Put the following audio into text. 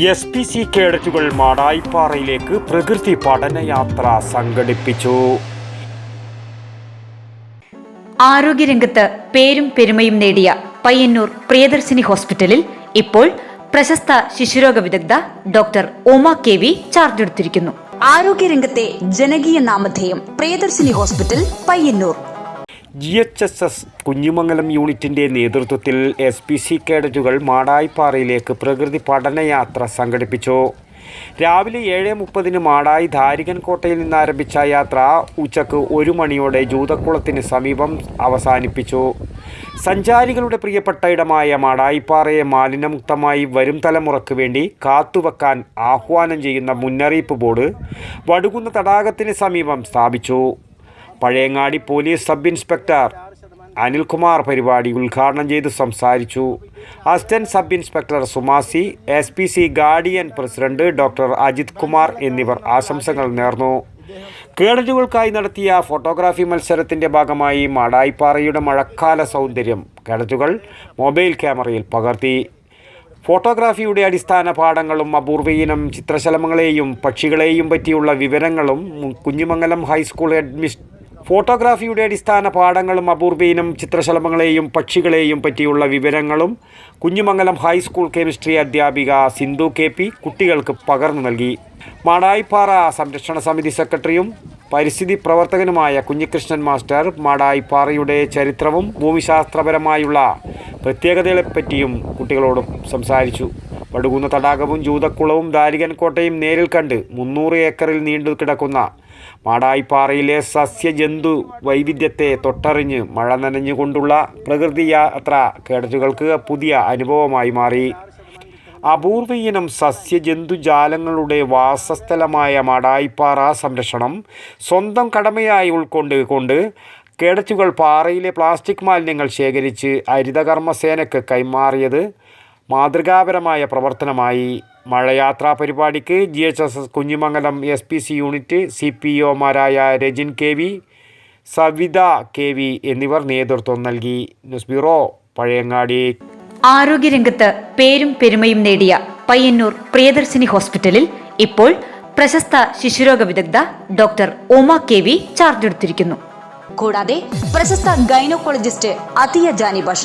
S P C കേഡറ്റുകൾ മാടായിപ്പാറയിലേക്ക് പ്രകൃതി പഠനയാത്ര സംഘടിപ്പിച്ചു. ആരോഗ്യരംഗത്ത് പേരും പെരുമയും നേടിയ പയ്യന്നൂർ പ്രിയദർശിനി ഹോസ്പിറ്റലിൽ ഇപ്പോൾ പ്രശസ്ത ശിശുരോഗ വിദഗ്ധ doctor Uma K V charge എടുത്തിരിക്കുന്നു ആരോഗ്യരംഗത്തെ ജനകീയ നാമധേയം Priyadarshini hospital Payyanur. G H S S Kunhimangalam യൂണിറ്റിന്റെ നേതൃത്വത്തിൽ എസ് പി സി കേഡറ്റുകൾ മാടായിപ്പാറയിലേക്ക് പ്രകൃതി പഠനയാത്ര സംഘടിപ്പിച്ചു. രാവിലെ ഏഴ് മുപ്പതിന് മാടായി ധാരികൻ കോട്ടയിൽ നിന്ന് ആരംഭിച്ച യാത്ര ഉച്ചയ്ക്ക് ഒരു മണിയോടെ ജൂതക്കുളത്തിന് സമീപം അവസാനിപ്പിച്ചു. സഞ്ചാരികളുടെ പ്രിയപ്പെട്ട ഇടമായ മാടായിപ്പാറയെ മാലിന്യമുക്തമായി വരും തലമുറയ്ക്ക് വേണ്ടി കാത്തുവെക്കാൻ ആഹ്വാനം ചെയ്യുന്ന മുന്നറിയിപ്പ് ബോർഡ് വടുകുന്ന തടാകത്തിന് സമീപം സ്ഥാപിച്ചു. Pazhayangadi police sub inspector Anilkumar പരിപാടി ഉദ്ഘാടനം ചെയ്ത് സംസാരിച്ചു. Assistant sub inspector Sumasi S P C guardian president doctor Ajith Kumar എന്നിവർ ആശംസകൾ നേർന്നു. കേഡറ്റുകൾക്കായി നടത്തിയ ഫോട്ടോഗ്രാഫി മത്സരത്തിന്റെ ഭാഗമായി മാടായിപ്പാറയുടെ മഴക്കാല സൗന്ദര്യം കേഡറ്റുകൾ മൊബൈൽ ക്യാമറയിൽ പകർത്തി. ഫോട്ടോഗ്രാഫിയുടെ അടിസ്ഥാന പാഠങ്ങളും അപൂർവീനം ചിത്രശലഭങ്ങളെയും പക്ഷികളെയും പറ്റിയുള്ള വിവരങ്ങളും കുഞ്ഞിമംഗലം ഹൈസ്കൂൾ അഡ്മിസ് ഫോട്ടോഗ്രാഫിയുടെ അടിസ്ഥാന പാഠങ്ങളും അപൂർവീനും ചിത്രശലഭങ്ങളെയും പക്ഷികളെയും പറ്റിയുള്ള വിവരങ്ങളും കുഞ്ഞുമംഗലം ഹൈസ്കൂൾ കെമിസ്ട്രി അധ്യാപിക സിന്ധു കെ പി കുട്ടികൾക്ക് പകർന്നു നൽകി. മാടായിപ്പാറ സംരക്ഷണ സമിതി സെക്രട്ടറിയും പരിസ്ഥിതി പ്രവർത്തകനുമായ കുഞ്ഞികൃഷ്ണൻ മാസ്റ്റർ മാടായിപ്പാറയുടെ ചരിത്രവും ഭൂമിശാസ്ത്രപരമായുള്ള പ്രത്യേകതകളെപ്പറ്റിയും കുട്ടികളോടും സംസാരിച്ചു. വടുകുന്ന തടാകവും ജൂതക്കുളവും ദാരികൻ കോട്ടയും നേരിൽ കണ്ട് മുന്നൂറ് ഏക്കറിൽ നീണ്ടു കിടക്കുന്ന മാടായിപ്പാറയിലെ സസ്യജന്തു വൈവിധ്യത്തെ തൊട്ടറിഞ്ഞ് മഴ നനഞ്ഞുകൊണ്ടുള്ള പ്രകൃതി യാത്ര കേഡറ്റുകൾക്ക് പുതിയ അനുഭവമായി മാറി. അപൂർവ ഇനം സസ്യജന്തുജാലങ്ങളുടെ വാസസ്ഥലമായ മടായിപ്പാറ സംരക്ഷണം സ്വന്തം കടമയായി ഉൾക്കൊണ്ട് കൊണ്ട് കേടച്ചുകൾ പാറയിലെ പ്ലാസ്റ്റിക് മാലിന്യങ്ങൾ ശേഖരിച്ച് ഹരിതകർമ്മസേനയ്ക്ക് കൈമാറിയത് മാതൃകാപരമായ പ്രവർത്തനമായി. മഴയാത്രാ പരിപാടിക്ക് G H S S Kunhimangalam S P C unit C P ഒമാരായ Rajin K V Savitha K V എന്നിവർ നേതൃത്വം നൽകി. News bureau Pazhayangadi. ആരോഗ്യരംഗത്ത് പേരും പെരുമയും നേടിയ പയ്യന്നൂർ പ്രിയദർശിനി ഹോസ്പിറ്റലിൽ ഇപ്പോൾ പ്രശസ്ത ശിശുരോഗ വിദഗ്ധ doctor Uma K V charge എടുത്തിരിക്കുന്നു. കൂടാതെ പ്രശസ്ത ഗൈനക്കോളജിസ്റ്റ് അതിയ ജാനി ബഷ